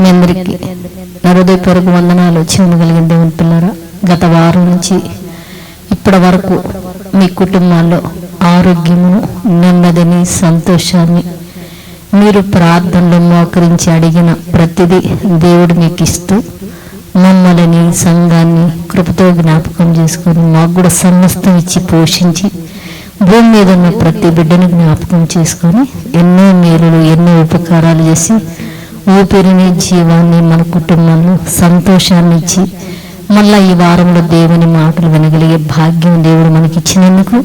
మీ అందరికీ నా హృదయపూర్వక వందనాలు కలిగిన దేవుని పిల్లరా. గత వారం నుంచి ఇప్పటి వరకు మీ కుటుంబాల్లో ఆరోగ్యమును నెమ్మదిని సంతోషాన్ని మీరు ప్రార్థనలో మోకరించి అడిగిన ప్రతిదీ దేవుడు మీకు ఇస్తూ మమ్మల్ని సంఘాన్ని కృపతో జ్ఞాపకం చేసుకొని మాకు కూడా సమస్తం ఇచ్చి పోషించి భూమి మీద ఉన్న ప్రతి బిడ్డను జ్ఞాపకం చేసుకొని ఎన్నో మేలులు ఎన్నో ఉపకారాలు చేసి ఊపిరిని జీవాన్ని మన కుటుంబంలో సంతోషాన్ని ఇచ్చి మళ్ళా ఈ వారంలో దేవుని మాటలు వినగలిగే భాగ్యం దేవుడు మనకి ఇచ్చినందుకు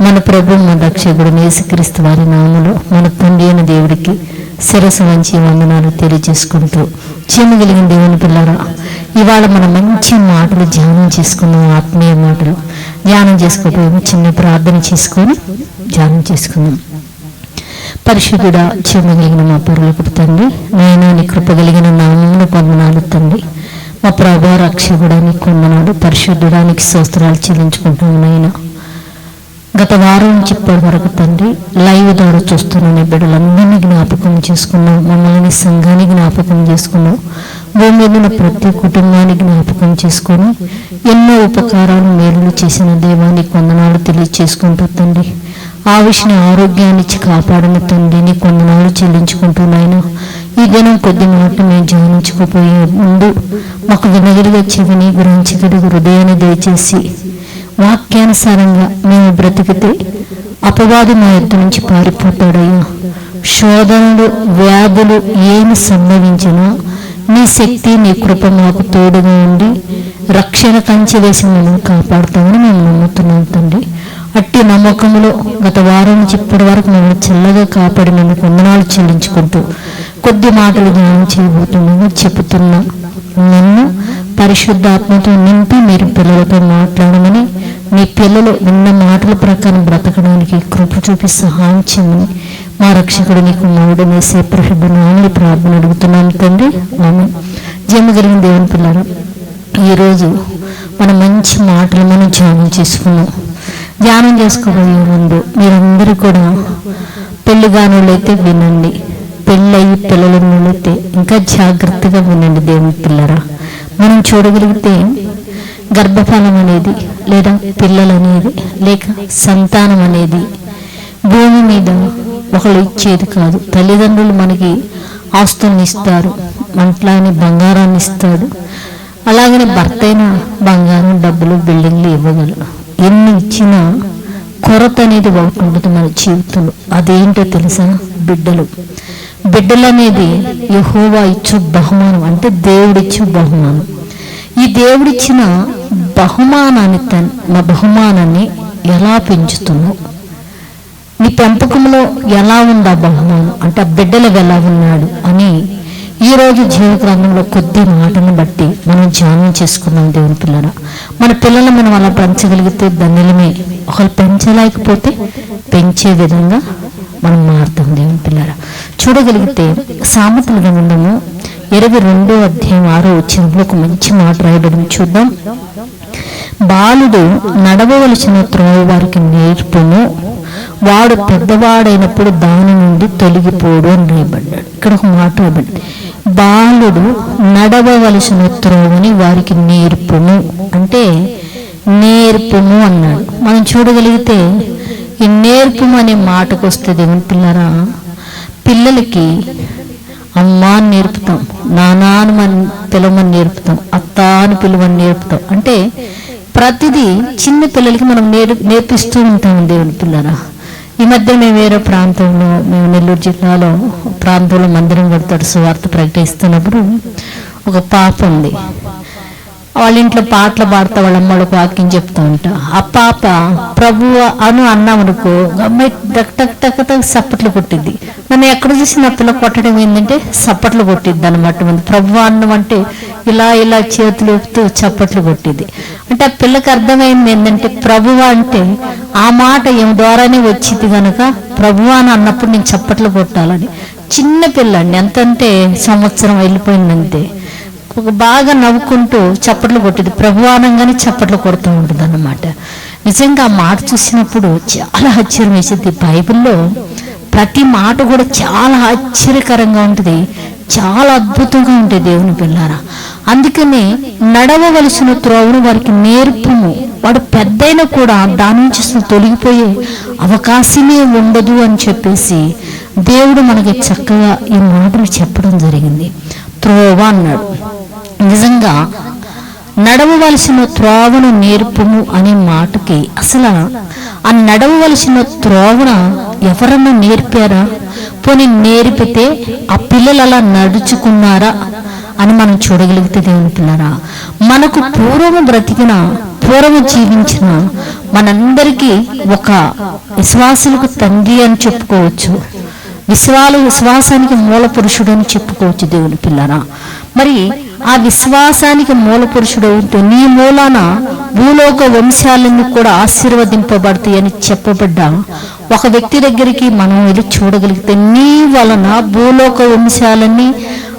మన ప్రభు మన రక్షకుడు యేసుక్రీస్తు వారి నామలో మన తండ్రి అయిన దేవుడికి శిరసు మంచి వందనాలు తెలియజేసుకుంటూ చేయగలిగిన దేవుని పిల్లరా ఇవాళ మనం మంచి మాటలు ధ్యానం చేసుకుందాం ఆత్మీయ మాటలు ధ్యానం చేసుకోకపోయి చిన్న ప్రార్థన చేసుకొని ధ్యానం చేసుకుందాం. పరిశుద్ధుడా కలిగిన మా పరులకు తండ్రి నేను నీ కృప కలిగిన నామమును కొందనాలు తండ్రి. మా ప్రభా రక్షకుడానికి కొందనాడు పరిశుద్ధుడానికి స్తోత్రాలు చెల్లించుకుంటున్నాను నాయనా గత వారం నుంచి ఇప్పటి వరకు తండ్రి లైవ్ ద్వారా చూస్తున్న బిడ్డలందరినీ జ్ఞాపకం చేసుకున్నాం. మమ్మల్ని సంఘాన్ని జ్ఞాపకం చేసుకున్నాం. భూమి మీద ఉన్న ప్రతి కుటుంబాన్ని జ్ఞాపకం చేసుకొని ఎన్నో ఉపకారాలు మేలులు చేసిన దేవాన్ని కొందనాలు తెలియచేసుకుంటూ తండ్రి. ఆ విషయం ఆరోగ్యాన్ని ఇచ్చి కాపాడిన తండ్రిని కొందనాలు చెల్లించుకుంటున్నాయన ఈ దినం కొద్ది మాట మేము ధ్యానించుకుపోయే ముందు మాకు వినగిరిగా చెవిని గురించగలిగే హృదయాన్ని దయచేసి వాక్యానుసారంగా మేము బ్రతికితే అపవాది మా ఎద్దు నుంచి పారిపోతాడయ్యా. శోధనలు వ్యాధులు ఏమి సంభవించినా నీ శక్తి నీ కృప మాకు తోడుగా ఉండి రక్షణ కంచె వేసి మేము కాపాడుతామని మేము నమ్ముతున్నాం తండ్రి. అట్టి నమ్మకంలో గత వారం నుంచి ఇప్పటి వరకు మేము చల్లగా కాపాడి మేము వందనాలు చెల్లించుకుంటూ కొద్ది మాటలు ధ్యానం చేయబోతున్నాము చెబుతున్నా నన్ను పరిశుద్ధాత్మతో నింపి మీరు పిల్లలతో మాట్లాడమని మీ పిల్లలు విన్న మాటల ప్రకారం బ్రతకడానికి కృప చూపి సహాయం చేయమని మా రక్షకుడు నీకు మౌడనేసే ప్రసిద్ధ నామని ప్రార్థన అడుగుతున్నాను తండ్రి. ఆమె జమగలిగిన దేవుని పిల్లలు ఈరోజు మన మంచి మాటలు మనం ధ్యానం చేసుకున్నాం ధ్యానం చేసుకోబోయే ముందు మీరందరూ కూడా పెళ్ళి కానులైతే వినండి. పెళ్ళయి పిల్లలు ఉన్నట్లయితే ఇంకా జాగ్రత్తగా వినండి దేవుని పిల్లరా. మనం చూడగలిగితే గర్భఫలం అనేది లేదా పిల్లలు అనేది లేక సంతానం అనేది భూమి మీద ఒకళ్ళు ఇచ్చేది కాదు. తల్లిదండ్రులు మనకి ఆస్తుల్ని ఇస్తారు మంట్లాని బంగారాన్ని ఇస్తాడు. అలాగనే భర్త అయినా బంగారం డబ్బులు బిల్డింగ్లు ఇవ్వగలరు. ఎన్ని ఇచ్చినా కొరత అనేది ఒకటి ఉండదు మన జీవితంలో. అదేంటో తెలుసా? బిడ్డలు. బిడ్డలు అనేది యహోవా ఇచ్చు బహుమానం అంటే దేవుడిచ్చు బహుమానం. ఈ దేవుడిచ్చిన బహుమానాన్ని తన్ నా బహుమానాన్ని ఎలా పెంచుతున్నావు నీ పెంపకంలో ఎలా ఉంది ఆ బహుమానం? అంటే ఆ బిడ్డలు ఎలా ఉన్నాడు అని ఈ రోజు జీవిత రంగంలో కొద్ది మాటను బట్టి మనం ధ్యానం చేసుకున్నాం దేవుని పిల్లల మన పిల్లలు మనం అలా పెంచగలిగితే ధన్యులమే. ఒకళ్ళు పెంచలేకపోతే పెంచే విధంగా మనం మారుతాం దేవుని పిల్లల చూడగలిగితే సామెతల గ్రంథము ఇరవై రెండో అధ్యాయం ఆరో వచ్చినప్పుడు ఒక మంచి మాట రాయబడి చూద్దాం. బాలుడు నడవవలసిన త్రోవ వారికి నేర్పును వాడు పెద్దవాడైనప్పుడు దాని నుండి తొలగిపోడు అని రాయబడ్డాడు. ఇక్కడ ఒక మాట రాయబడింది. బాలుడు నడవవలసిన త్రోవని వారికి నేర్పును అంటే నేర్పుము అన్నాడు. మనం చూడగలిగితే ఈ నేర్పుము అనే మాటకు వస్తే దేవుని పిల్లరా పిల్లలకి అమ్మ అని నేర్పుతాం నానా అని మనం పిలవమని నేర్పుతాం అత్త అని పిలవని నేర్పుతాం. అంటే ప్రతిదీ చిన్న పిల్లలకి మనం నేర్ నేర్పిస్తూ ఉంటాం దేవుని పిల్లరా. ఈ మధ్య మేము వేరే ప్రాంతంలో మేము నెల్లూరు జిల్లాలో ప్రాంతంలో మందిరం కడతాడు సువార్త ప్రకటిస్తున్నప్పుడు ఒక పాప ఉంది. వాళ్ళ ఇంట్లో పాటలు పాడతా వాళ్ళ అమ్మడికి వాక్యం చెప్తా ఉంటా. ఆ పాప ప్రభు అను అన్నామనుకో అమ్మాయి టక్ టక్ టక్ టక్ సప్పట్లు కొట్టిద్ది. నన్ను ఎక్కడ చూసి నా పిల్ల కొట్టడం ఏంటంటే సప్పట్లు కొట్టిద్ది అనమాట మంది. ప్రభు అన్నం అంటే ఇలా ఇలా చేతులు ఊపుతూ చప్పట్లు కొట్టిద్ది. అంటే ఆ పిల్లకి అర్థమైంది ఏంటంటే ప్రభు అంటే ఆ మాట ఏం ద్వారానే వచ్చింది కనుక ప్రభు అని అన్నప్పుడు నేను చప్పట్లు కొట్టాలని. చిన్న పిల్లండి ఎంతంటే సంవత్సరం వెళ్ళిపోయిందంతే. ఒక బాగా నవ్వుకుంటూ చప్పట్లు కొట్టేది ప్రభువానంగానే చప్పట్లు కొడుతూ ఉంటుంది అన్నమాట నిజంగా ఆ మాట చూసినప్పుడు చాలా ఆశ్చర్యం వేసేది. బైబిల్లో ప్రతి మాట కూడా చాలా ఆశ్చర్యకరంగా ఉంటుంది. చాలా అద్భుతంగా ఉంటుంది దేవుని పిల్లారా. అందుకనే నడవవలసిన త్రోవను వారికి నేర్పుము. వాడు పెద్దయినా కూడా దాని నుంచి తొలగిపోయే అవకాశమే ఉండదు అని చెప్పేసి దేవుడు మనకి చక్కగా ఈ మాటలు చెప్పడం జరిగింది. త్రోవ అన్నాడు. నిజంగా నడవవలసిన త్రోవను నేర్పుము అనే మాటకి అసలు ఆ నడవవలసిన త్రోవన ఎవరన్నా నేర్పారా? పోనీ నేర్పితే ఆ పిల్లలు అలా నడుచుకున్నారా అని మనం చూడగలిగితే దేవుని పిల్లరా మనకు పూర్వము బ్రతికిన పూర్వము జీవించిన మనందరికీ ఒక విశ్వాసులకు తండ్రి అని చెప్పుకోవచ్చు. విశ్వాలు విశ్వాసానికి మూల పురుషుడు అని చెప్పుకోవచ్చు దేవుని పిల్లరా. మరి ఆ విశ్వాసానికి మూల పురుషుడు నీ మూలాన భూలోక వంశాలన్నీ కూడా ఆశీర్వదింపబడతాయి అని చెప్పబడ్డ. ఒక వ్యక్తి దగ్గరికి మనం వెళ్ళి చూడగలిగితే నీ వలన భూలోక వంశాలన్నీ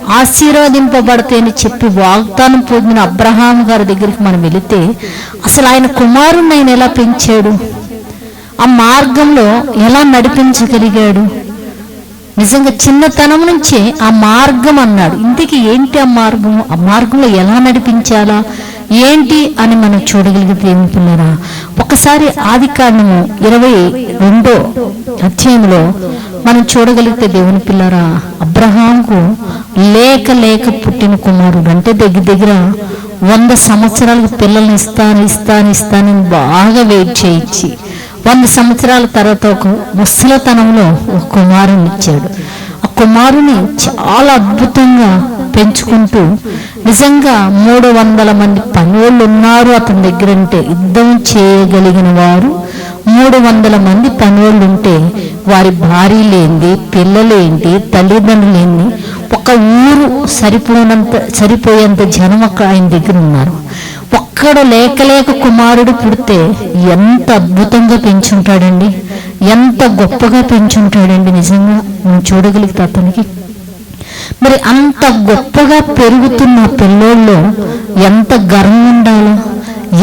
ఆశీర్వదింపబడతాయని చెప్పి వాగ్దానం పొందిన అబ్రహాం గారి దగ్గరికి మనం వెళితే అసలు ఆయన కుమారుణ్ణి ఆయన ఎలా పెంచాడు? ఆ మార్గంలో ఎలా నడిపించగలిగాడు? నిజంగా చిన్నతనం నుంచే ఆ మార్గం అన్నాడు. ఇంతకీ ఏంటి ఆ మార్గం? ఆ మార్గంలో ఎలా నడిపించాలా? ఏంటి అని మనం చూడగలిగితే ఏమి పిల్లరా? ఒకసారి ఆది కాండము ఇరవై రెండో అధ్యాయంలో మనం చూడగలిగితే దేవుని పిల్లరా అబ్రహాంకు లేక లేక పుట్టిన కుమారుడు అంటే దగ్గర దగ్గర వంద సంవత్సరాలకు పిల్లల్ని ఇస్తాను ఇస్తాను ఇస్తానని బాగా వెయిట్ చేయించి వంద సంవత్సరాల తర్వాత ఒక ముసలతనంలో ఒక కుమారుని ఇచ్చాడు. ఆ కుమారుని చాలా అద్భుతంగా పెంచుకుంటూ నిజంగా మూడు వందల మంది పనివాళ్ళు ఉన్నారు అతని దగ్గర అంటే యుద్ధం చేయగలిగిన వారు. మూడు వందల మంది పనివాళ్ళు ఉంటే వారి భార్యలేంది పిల్లలేంటి తల్లిదండ్రులేంది ఒక ఊరు సరిపోనంత సరిపోయేంత జనం అక్కడ ఆయన దగ్గర ఉన్నారు. ఎక్కడ లేక లేక కుమారుడు పుడితే ఎంత అద్భుతంగా పెంచుంటాడండి. ఎంత గొప్పగా పెంచుంటాడండి నిజంగా. మనం చూడగలిగితే అతనికి. మరి అంత గొప్పగా పెరుగుతున్న పిల్లోళ్ళు ఎంత గర్వం ఉండాలో?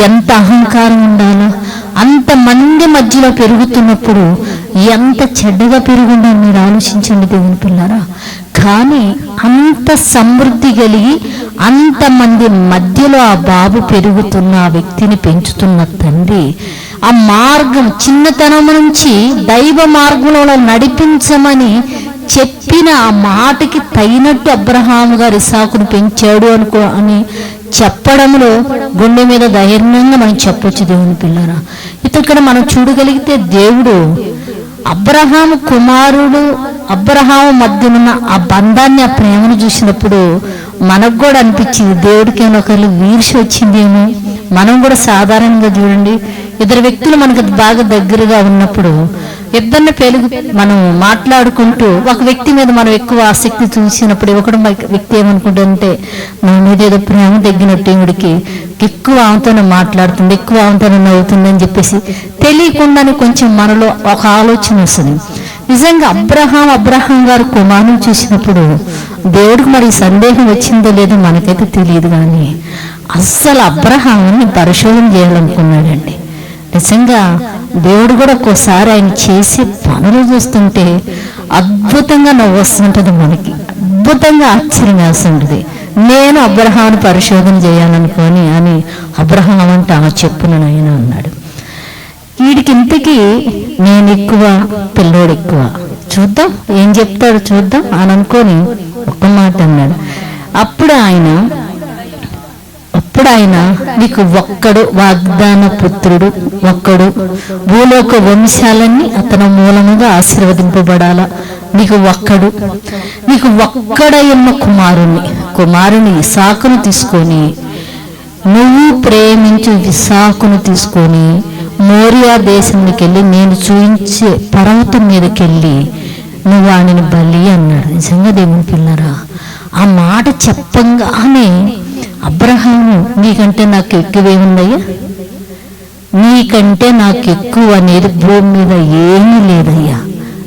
ఎంత అహంకారం ఉండాలో? అంత మంది మధ్యలో పెరుగుతున్నప్పుడు ఎంత చెడ్డగా పెరుగుండో మీరు ఆలోచించండి దేవుని పిల్లారా. కానీ అంత సమృద్ధి కలిగి అంతమంది మధ్యలో ఆ బాబు పెరుగుతున్న ఆ వ్యక్తిని పెంచుతున్న తండ్రి ఆ మార్గం చిన్నతనం నుంచి దైవ మార్గంలో నడిపించమని చెప్పిన ఆ మాటకి తగినట్టు అబ్రహాము గారు ఇసాకును పెంచాడు అనుకో అని చెప్పడంలో గుండె మీద ధైర్యంగా మనం చెప్పొచ్చు దేవుని పిల్లరా. ఇక్కడ మనం చూడగలిగితే దేవుడు అబ్రహాము కుమారుడు అబ్రహాము మధ్యనున్న ఆ బంధాన్ని ఆ ప్రేమను చూసినప్పుడు మనకు కూడా అనిపించింది దేవుడికి ఒకళ్ళు వీర్షి వచ్చిందేమో. మనం కూడా సాధారణంగా చూడండి ఇద్దరు వ్యక్తులు మనకు బాగా దగ్గరగా ఉన్నప్పుడు ఇద్దరిని పెరుగు మనం మాట్లాడుకుంటూ ఒక వ్యక్తి మీద మనం ఎక్కువ ఆసక్తి చూసినప్పుడు ఒకడు వ్యక్తి ఏమనుకుంటుంటే నా మీద ఏదో ప్రేమ తగ్గినట్టు ఈవిడికి ఎక్కువ ఆమెతోనే మాట్లాడుతుంది ఎక్కువ ఆమెతోనే నవ్వుతుంది అని చెప్పేసి తెలియకుండానే కొంచెం మనలో ఒక ఆలోచన వస్తుంది. నిజంగా అబ్రహాం అబ్రహాం గారు కుమారుని చూసినప్పుడు దేవుడికి మరి సందేహం వచ్చిందో లేదో మనకైతే తెలియదు కానీ అస్సలు అబ్రహాన్ని పరిశోధన చేయాలనుకున్నాడండి. నిజంగా దేవుడు కూడా ఒక్కోసారి ఆయన చేసే పనులు చూస్తుంటే అద్భుతంగా నవ్వు వస్తుంటుంది మనకి. అద్భుతంగా ఆశ్చర్యం వేస్తుంటుంది నేను అబ్రహాన్ని పరిశోధన చేయాలనుకొని అని అబ్రహాం అంటే ఆ చెప్పున ఆయన అన్నాడు. వీడికి నేను ఎక్కువ పిల్లోడు ఎక్కువ చూద్దాం ఏం చెప్తాడు చూద్దాం అని అనుకొని ఒక్క మాట అన్నాడు. అప్పుడు ఆయన అప్పుడు ఆయన నీకు ఒక్కడు వాగ్దాన పుత్రుడు ఒక్కడు భూలోక వంశాలన్నీ అతని మూలముగా ఆశీర్వదింపబడాలా? నీకు ఒక్కడు నీకు ఒక్కడైన కుమారుని కుమారుని ఇసాకును తీసుకొని నువ్వు ప్రేమించు విశాఖను తీసుకొని మోరియా దేశానికి వెళ్ళి నేను చూయించే పర్వతం మీదకి వెళ్ళి నువ్వు వాడిని బలి అన్నాడు. నిజంగా దేవుని పిల్లరా ఆ మాట చెప్పంగానే అబ్రహాము నీకంటే నాకు ఎక్కువేముందయ్యా నీకంటే నాకు ఎక్కువ అనేది భూమి మీద ఏమీ లేదయ్యా.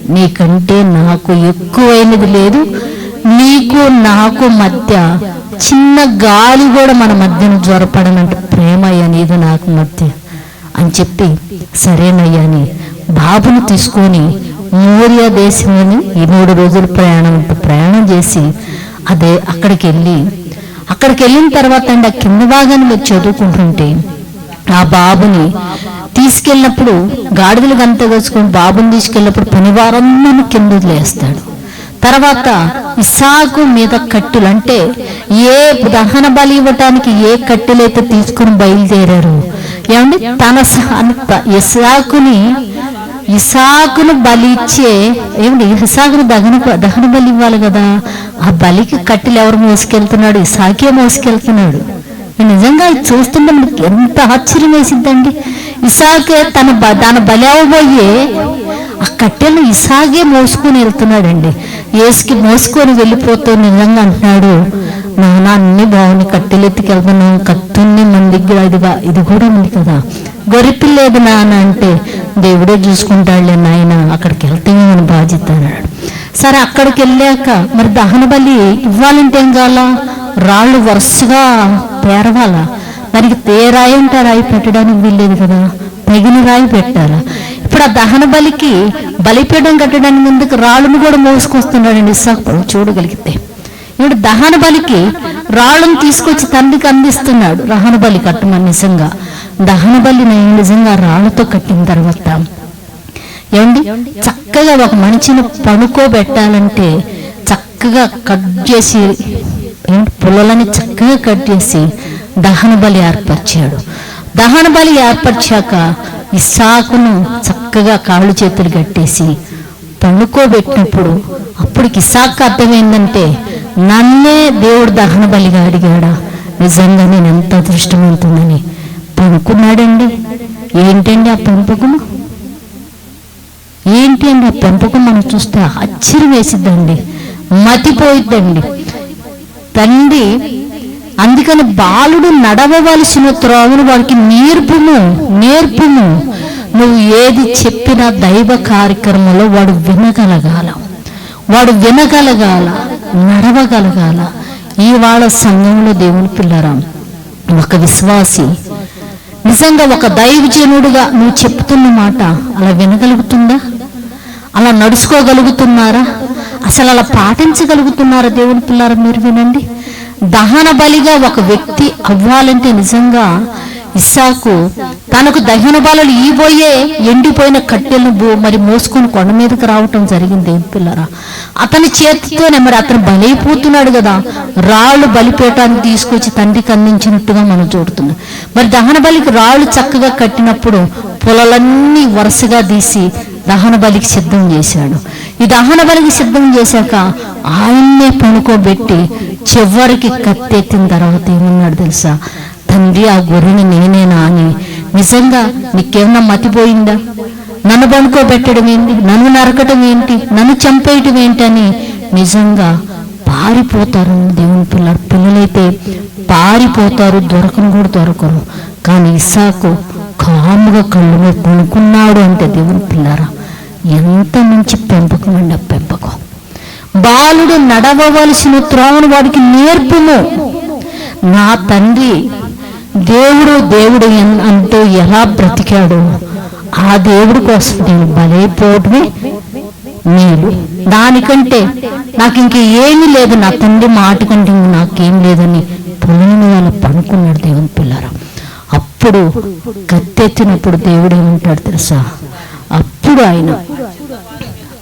నీకంటే నాకు ఎక్కువైనది లేదు. నీకు నాకు మధ్య చిన్న గాలి కూడా మన మధ్యన జ్వరపడనంటే ప్రేమ అనేది నాకు మధ్య అని చెప్పి సరేనయ్యా అని బాబును తీసుకొని మోరియా దేశంలోని ఈ మూడు రోజులు ప్రయాణం ప్రయాణం చేసి అదే అక్కడికి వెళ్ళి అక్కడికి వెళ్ళిన తర్వాత అండి ఆ కింద భాగాన్ని మీరు చదువుకుంటుంటే ఆ బాబుని తీసుకెళ్ళినప్పుడు గాడిదలు గంత కోసుకొని బాబుని తీసుకెళ్ళినప్పుడు పనివారందరూ కింద వదిలేస్తాడు. తర్వాత ఇసాకు మీద కట్టులు అంటే ఏ దహన బలి ఇవ్వటానికి ఏ కట్టెలైతే తీసుకుని బయలుదేరారు ఏమండి? తన ఇసాకుని ఇసాకును బలి ఇచ్చే ఏమిటి ఇసాకును దహన దహన బలి ఇవ్వాలి కదా. ఆ బలికి కట్టెలు ఎవరు మోసుకెళ్తున్నాడు? ఇసాకే మోసుకెళ్తున్నాడు. నిజంగా చూస్తుంటే మనకి ఎంత ఆశ్చర్యం వేసిందండి. ఇసాకే తన బ- దాని బలి అవ్వబోయే ఆ కట్టెలు ఇసాగే మోసుకొని వెళ్తున్నాడండి. ఏసుకి మోసుకొని వెళ్ళిపోతూ నిజంగా అంటున్నాడు నాన్న అన్ని బాగున్నాయి కట్టెలు ఎత్తుకెళ్తున్నాం కత్తున్నే మన దగ్గర ఇదిగా ఇది కూడా ఉంది కదా గొరిపిల్లేదు నాన్న అంటే దేవుడే చూసుకుంటాడులే నాయన అక్కడికి వెళ్తే మన బాధ్యత అన్నాడు సరే అక్కడికి వెళ్ళాక మరి దహన బలి ఇవ్వాలంటే ఏం కావాలా రాళ్ళు వరుసగా పేరవాలా దానికి ఏ రాయి అంటే రాయి పెట్టడానికి వీల్లేదు కదా తగిన రాయి పెట్టాలా ఇప్పుడు ఆ దహన బలికి బలిపీఠం కట్టడానికి ముందుకు రాళ్ళను కూడా మోసుకొస్తున్నాడండి ఇస్సాకు చూడగలిగితే ఇప్పుడు దహన బలికి రాళ్ళను తీసుకొచ్చి తండ్రికి అందిస్తున్నాడు. దహన బలి కట్టమని నిజంగా. దహన బలిని నిజంగా రాళ్ళతో కట్టిన తర్వాత ఏమండి? చక్కగా ఒక మనిషిని పడుకోబెట్టాలంటే చక్కగా కట్ చేసి పుల్లలని చక్కగా కట్ చేసి దహన బలి ఏర్పరిచాడు. దహన బలి ఏర్పరిచాక ఇసాకును చక్కగా కాళ్ళు చేతులు కట్టేసి పండుకోబెట్టినప్పుడు అప్పటికి ఇసాక్ అర్థమైందంటే నన్నే దేవుడు దహన బలిగా అడిగాడా? నిజంగా నేను ఎంత అదృష్టమవుతుందని పంపుకున్నాడండి ఏంటండి ఆ పెంపకము ఏంటి అండి ఆ పెంపకం? మనం చూస్తే ఆశ్చర్యం వేసిద్దండి. మతిపోయిద్దండి. తండ్రి అందుకని బాలుడు నడవవలసిన త్రోవను వాడికి నేర్పుము నేర్పుము. నువ్వు ఏది చెప్పినా దైవ కార్యక్రమంలో వాడు వినగలగాల. వాడు వినగలగాల. నడవగలగాల. ఇవాళ సంఘంలో దేవుని పిల్లరా ఒక విశ్వాసి. నిజంగా ఒక దైవజనుడుగా నువ్వు చెప్తున్న మాట అలా వినగలుగుతుందా? అలా నడుచుకోగలుగుతున్నారా? అసలు అలా పాటించగలుగుతున్నారా దేవుని పిల్లారా మీరు వినండి. దహన బలిగా ఒక వ్యక్తి అవ్వాలంటే నిజంగా ఇస్సాకు తనకు దహన బలులు ఈబోయే ఎండిపోయిన కట్టెలను మరి మోసుకొని కొండ మీదకి రావటం జరిగింది ఏం పిల్లరా. అతని చేతితోనే మరి అతను బలైపోతున్నాడు కదా. రాళ్ళు బలిపేటాన్ని తీసుకొచ్చి తండ్రికి అందించినట్టుగా మనం చూడుతున్నాం. మరి దహన బలికి రాళ్ళు చక్కగా కట్టినప్పుడు పొలలన్నీ వరుసగా తీసి దహన బలికి సిద్ధం చేశాడు. ఈ దహన బలికి సిద్ధం చేశాక ఆయన్నే పనుకోబెట్టి చివరికి కత్తెత్తిన తర్వాత ఏమన్నాడు తెలుసా? తండ్రి ఆ గొర్రెని నేనేనా అని నిజంగా నీకేమన్నా మతిపోయిందా? నన్ను పనుకోబెట్టడం ఏంటి? నన్ను నరకటం ఏంటి? నన్ను చంపేయటం ఏంటని అని నిజంగా పారిపోతారు దేవుని పిల్ల పిల్లలైతే పారిపోతారు దొరకను కూడా దొరకరు. కానీ ఇసాకు కాముగా కళ్ళు మీద కొనుక్కున్నాడు అంటే దేవుని పిల్లరా ఎంత మంచి పెంపకం అండి ఆ పెంపకం. బాలుడు నడవవలసిన త్రోవను వాడికి నేర్పుము. నా తండ్రి దేవుడు దేవుడు అంటూ ఎలా బ్రతికాడో ఆ దేవుడి కోసం నేను బలైపోవటమే మేలు. దానికంటే నాకు ఇంక ఏమీ లేదు. నా తండ్రి మాట కంటే నాకేం లేదని పొలం మీద దేవుని పిల్లర. అప్పుడు కత్తెత్తినప్పుడు దేవుడు ఏమంటాడు తెలుసా? అప్పుడు ఆయన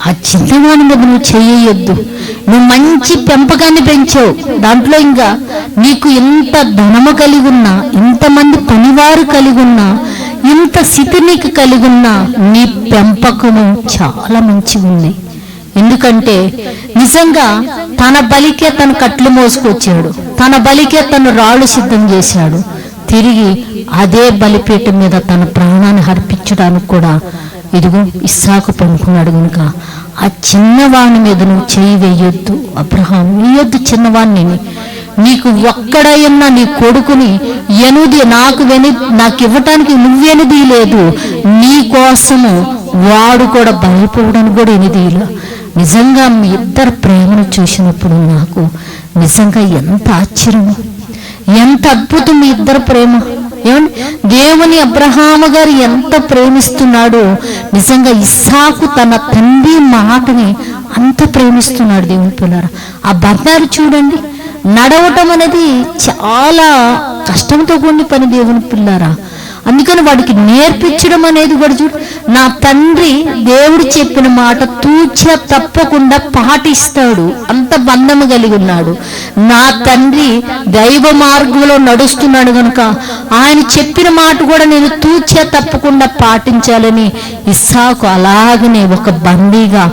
ఆ చిన్నవాని మీద నువ్వు చేయొద్దు. నువ్వు మంచి పెంపకాన్ని పెంచావు. దాంట్లో ఇంకా నీకు ఎంత ధనము కలిగి ఉన్నా ఇంతమంది పనివారు కలిగి ఉన్నా ఇంత స్థితి నీకు కలిగి ఉన్నా నీ పెంపకము చాలా మంచిగా ఉంది. ఎందుకంటే నిజంగా తన బలికే తను కట్లు మోసుకొచ్చాడు. తన బలికే తను రాళ్ళు సిద్ధం చేశాడు. తిరిగి అదే బలిపీఠం మీద తన ప్రాణాన్ని అర్పించడానికి కూడా ఇదిగో ఇస్సాకు పనుకున్నాడు కనుక ఆ చిన్నవాని మీద నువ్వు చేయి వేయొద్దు అబ్రహాం వేయొద్దు చిన్నవాణ్ణి. నీకు ఒక్కడైనా నీ కొడుకుని ఎనుది నాకు వెని నాకు ఇవ్వటానికి నువ్వెనిది లేదు. నీ కోసము వాడు కూడా భయపడడానికి కూడా ఎనిది నిజంగా మీ ఇద్దరు ప్రేమను చూసినప్పుడు నాకు నిజంగా ఎంత ఆశ్చర్యం ఎంత అద్భుతం మీ ఇద్దరు ప్రేమ. ఏమండి? దేవుని అబ్రహాము గారు ఎంత ప్రేమిస్తున్నాడో నిజంగా ఇస్సాకు తన తండ్రి మాటని అంత ప్రేమిస్తున్నాడు దేవుని పిల్లరా. ఆ బంగారు చూడండి నడవటం అనేది చాలా కష్టంతో కూడిన పని దేవుని పిల్లారా. అందుకని వాడికి నేర్పించడం అనేది కూడా చూడు. నా తండ్రి దేవుడు చెప్పిన మాట తూచ తప్పకుండా పాటిస్తాడు. అంత బంధము కలిగి ఉన్నాడు. నా తండ్రి దైవ మార్గంలో నడుస్తున్నాడు కనుక ఆయన చెప్పిన మాట కూడా నేను తూచ తప్పకుండా పాటించాలని ఇస్సాకు అలాగనే ఒక బందీగా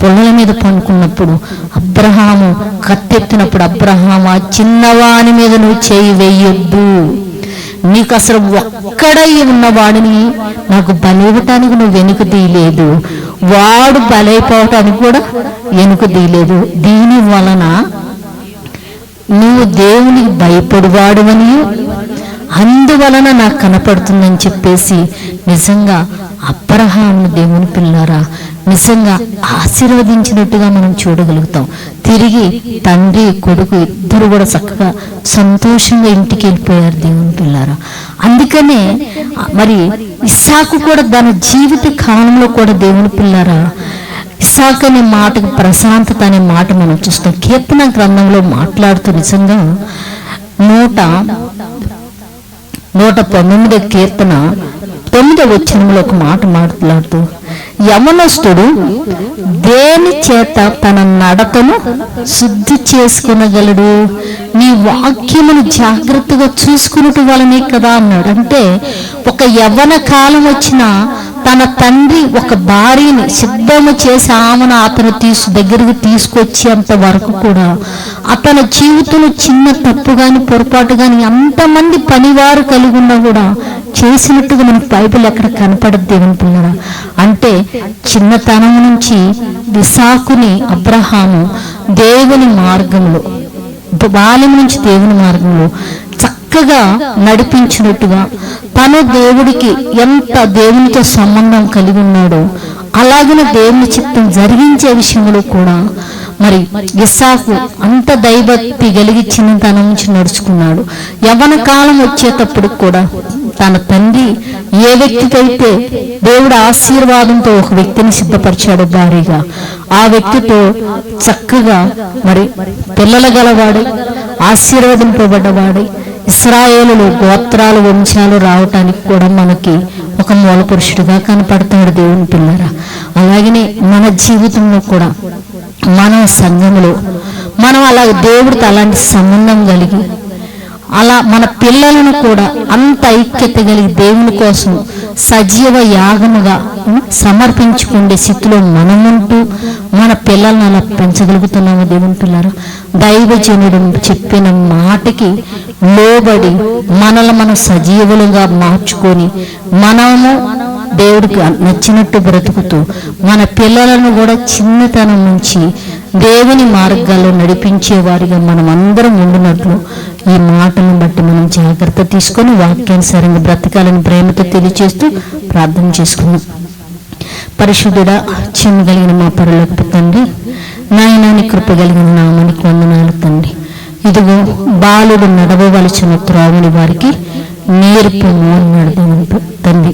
పొలల మీద పండుకున్నప్పుడు అబ్రహాము కత్తెత్తినప్పుడు అబ్రహాము ఆ చిన్నవాని మీద నువ్వు చేయి వెయ్యొద్దు నీకు అసలు ఒక్కడై ఉన్నవాడిని నాకు బలివ్వటానికి నువ్వు వెనుక తీయలేదు. వాడు బలైపోవటానికి కూడా వెనుక తీయలేదు. దీని వలన నువ్వు దేవునికి భయపడువాడువని అందువలన నాకు కనపడుతుందని చెప్పేసి నిజంగా అబ్రహాము దేవుని పిల్లారా నిజంగా ఆశీర్వదించినట్టుగా మనం చూడగలుగుతాం. తిరిగి తండ్రి కొడుకు ఇద్దరు కూడా చక్కగా సంతోషంగా ఇంటికి వెళ్ళిపోయారు దేవుని పిల్లారా. అందుకనే మరి ఇస్సాకు కూడా తన జీవిత కాలంలో కూడా దేవుని పిల్లారా ఇసాక్ అనే మాటకు ప్రశాంతత అనే మాట మనం చూస్తాం. కీర్తన గ్రంథంలో మాట్లాడుతూ నిజంగా నూట నూట పంతొమ్మిదో కీర్తన తొమ్మిదో వచ్చినంలో ఒక మాట మాట్లాడుతూ యమనస్తుడు దేని చేత తన నడతను శుద్ధి చేసుకునగలడు? నీ వాక్యమును జాగ్రత్తగా చూసుకున్నట్టు వలనే కదా అన్నాడు. అంటే ఒక యవ్వన కాలం వచ్చినా తన తండ్రి ఒక భార్యని సిద్ధము చేసి ఆమెను అతను తీసు దగ్గరికి తీసుకొచ్చేంత వరకు కూడా అతని జీవితంలో చిన్న తప్పు కానీ పొరపాటు కానీ అంతమంది పనివారు కలిగి ఉన్నా కూడా చేసినట్టుగా మనకు బైబిల్ ఎక్కడ కనపడదు దేవుని పిల్లరా? అంటే చిన్నతనం నుంచి విశాఖని అబ్రహాము దేవుని మార్గంలో బాల్యం నుంచి దేవుని మార్గంలో చక్కగా నడిపించినట్టుగా తను దేవుడికి ఎంత దేవునితో సంబంధం కలిగి ఉన్నాడో అలాగనే దేవుని చిత్తం జరిగించే విషయంలో కూడా మరి ఇస్సాకు అంత దైవభక్తి కలిగి చిన్నతనం నుంచి నడుచుకున్నాడు. యవన కాలం వచ్చేటప్పుడు కూడా తన తండ్రి ఏ వ్యక్తికైతే దేవుడు ఆశీర్వాదంతో ఒక వ్యక్తిని సిద్ధపరిచాడు భారీగా ఆ వ్యక్తితో చక్కగా మరి పిల్లల గలవాడు ఆశీర్వదింపబడ్డవాడు ఇస్రాయేలు గోత్రాలు వంశాలు రావటానికి కూడా మనకి ఒక మూల పురుషుడిగా కనపడతాడు దేవుని పిల్లరా. అలాగనే మన జీవితంలో కూడా మనం సంఘంలో మనం అలా దేవుడితో అలాంటి సంబంధం కలిగి అలా మన పిల్లలను కూడా అంత ఐక్యత కలిగి దేవుని కోసం సజీవ యాగముగా సమర్పించుకునే స్థితిలో మనముంటూ మన పిల్లల్ని అలా పెంచగలుగుతున్నాము దేవుని దైవజనుడు చెప్పిన మాటకి లోబడి మనల్ని మనం సజీవులుగా మార్చుకొని మనము దేవుడికి నచ్చినట్టు బ్రతుకుతూ మన పిల్లలను కూడా చిన్నతనం నుంచి దేవుని మార్గాల్లో నడిపించేవారిగా మనం అందరం ఉండినట్లు ఈ మాటను బట్టి మనం జాగ్రత్త తీసుకొని వాక్యానుసారంగా బ్రతకాలని ప్రేమతో తెలియచేస్తూ ప్రార్థన చేసుకున్నాం పరిశుద్ధుడా చిన్న కలిగిన మా పరులకు తండ్రి నాయనాని కృప కలిగిన నామనికి వందనాలు తండ్రి. ఇదిగో బాలుడు నడవవలసిన త్రోవని వారికి నేర్పు అన్నాడు తండ్రి.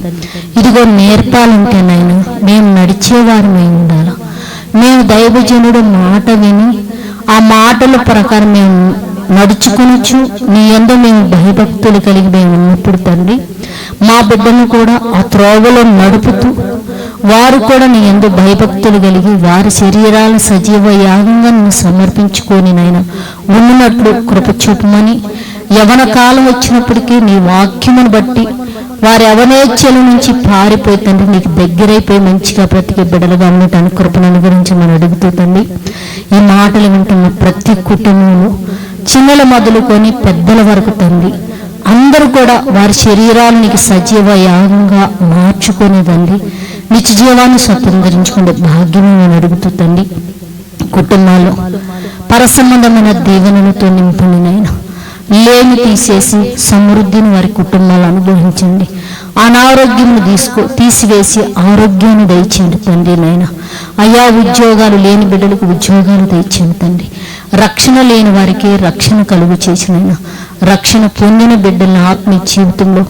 ఇదిగో నేర్పాలంటే నాయన మేము నడిచేవారమై ఉండాలా? మేము దైవజనుడు మాట విని ఆ మాటల ప్రకారం మేము నడుచుకొనొచ్చు. నీ ఎందు మేము భయభక్తులు కలిగి మేము ఉన్నప్పుడు తండ్రి మా బిడ్డను కూడా ఆ త్రోవలో నడుపుతూ వారు కూడా నీ ఎందు భయభక్తులు కలిగి వారి శరీరాలు సజీవ యాగంగా నువ్వు సమర్పించుకొని నాయన ఉన్నట్లు కృప చూపమని యవన కాలం వచ్చినప్పటికీ నీ వాక్యమును బట్టి వారి అవనేచ్ఛల నుంచి పారిపోయి తండ్రి నీకు దగ్గరైపోయి మంచిగా బ్రతికే బిడ్డలుగా ఉండటానికి కృపను గురించి మనం అడుగుతూ తండ్రి. ఈ మాటలు వింటున్న ప్రతి కుటుంబంలో చిన్నల మొదలుకొని పెద్దల వరకు తండ్రి. అందరూ కూడా వారి శరీరాలు నీకు సజీవ యాగంగా మార్చుకునేదండి నిత్య జీవాన్ని స్వతంత్రించుకునే భాగ్యం నేను అడుగుతూ తండ్రి. కుటుంబాలు పరసంబంధమైన దీవెనలతో నింపండి నాయన. లేమి తీసేసి సమృద్ధిని వారి కుటుంబాలు అనుగ్రహించండి. అనారోగ్యము తీసుకో తీసివేసి ఆరోగ్యాన్ని దయచేయండి తండ్రి నాయన. అయా ఉద్యోగాలు లేని బిడ్డలకు ఉద్యోగాలు దయచేయండి తండ్రి. రక్షణ లేని వారికి రక్షణ కలుగు చేసినైనా రక్షణ పొందిన బిడ్డల ఆత్మీయ జీవితంలో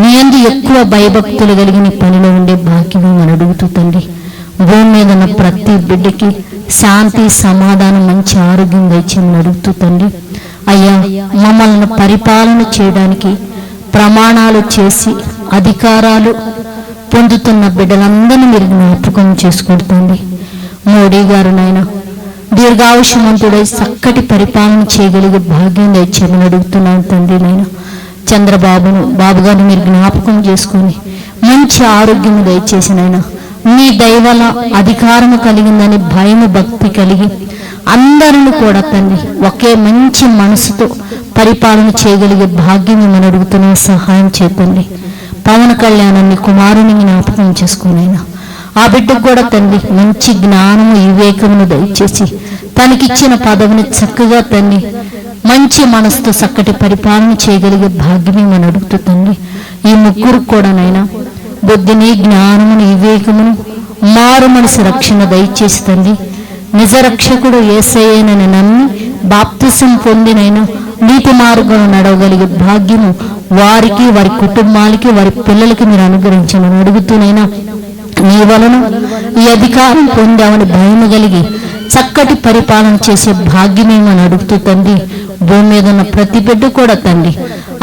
నీ అందు ఎక్కువ భయభక్తులు కలిగిన పనిలో ఉండే భాగ్యం అని అడుగుతూ తండ్రి. భూమి మీద ఉన్న ప్రతి బిడ్డకి శాంతి సమాధానం మంచి ఆరోగ్యం దయచేయమని అడుగుతూ తండ్రి. అయ్యా మమ్మల్ని పరిపాలన చేయడానికి ప్రమాణాలు చేసి అధికారాలు పొందుతున్న బిడ్డలందరినీ మీరు జ్ఞాపకం చేసుకుంటుంది. మోడీ గారు నాయన దీర్ఘాయుషమంతుడై చక్కటి పరిపాలన చేయగలిగే భాగ్యం దయచేయమని అడుగుతున్నాను తండ్రి నాయన. చంద్రబాబును బాబు గారిని మీరు జ్ఞాపకం చేసుకొని మంచి ఆరోగ్యం దయచేసినైనా మీ దైవల అధికారము కలిగిందని భయము భక్తి కలిగి అందరిని కూడా తండ్రి ఒకే మంచి మనసుతో పరిపాలన చేయగలిగే భాగ్యం మనం అడుగుతున్న సహాయం చేతండి పవన్ కళ్యాణాన్ని కుమారుని జ్ఞాపకం చేసుకునైనా ఆ బిడ్డకు కూడా తండ్రి మంచి జ్ఞానము వివేకమును దయచేసి తనకిచ్చిన పదవిని చక్కగా తండ్రి మంచి మనసుతో చక్కటి పరిపాలన చేయగలిగే భాగ్యమే మనం అడుగుతుంది తండ్రి ఈ ముగ్గురు కూడా నైనా బుద్ధిని జ్ఞానమును వివేకమును మారు మనసు రక్షణ దయచేసి తండ్రి నిజ రక్షకుడు నమ్మి బాప్తిసం పొందినైనా నీతి మార్గం నడవగలిగే భాగ్యము వారికి వారి కుటుంబాలకి వారి పిల్లలకి మీరు అనుగ్రహించమని అడుగుతూనైనా నీ వలన ఈ అధికారం పొందామని భయం కలిగి చక్కటి పరిపాలన చేసే భాగ్యమేమని అడుగుతూ తండ్రి భూమి మీద ఉన్న ప్రతి బిడ్డ కూడా తండ్రి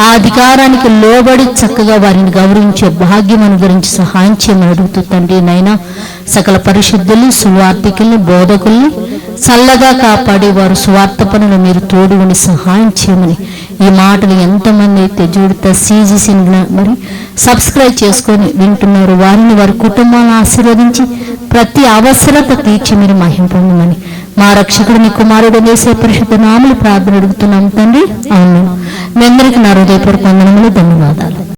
ఆ అధికారానికి లోబడి చక్కగా వారిని గౌరవించే భాగ్యం అనుగురించి సహాయం చేయమని అడుగుతూ తండ్రి నైనా సకల పరిశుద్ధులు సువార్థికుల్ని బోధకుల్ని చల్లగా కాపాడే వారు స్వార్థ పనులు మీరు తోడు ఉండి సహాయం చేయమని ఈ మాటలు ఎంతమంది అయితే జూడిత సీజీసీని మరి సబ్స్క్రైబ్ చేసుకొని వింటున్నారు. వారిని వారి కుటుంబాలను ఆశీర్వదించి ప్రతి అవసరత తీర్చి మీరు మహిం పొందమని మా రక్షకుడు మీ కుమారుడు వేసే పరిశుద్ధ నామలు ప్రార్థన అడుగుతున్నాం తండ్రి. అవును మీ అందరికీ నా హృదయపూర్వక వందనములు ధన్యవాదాలు.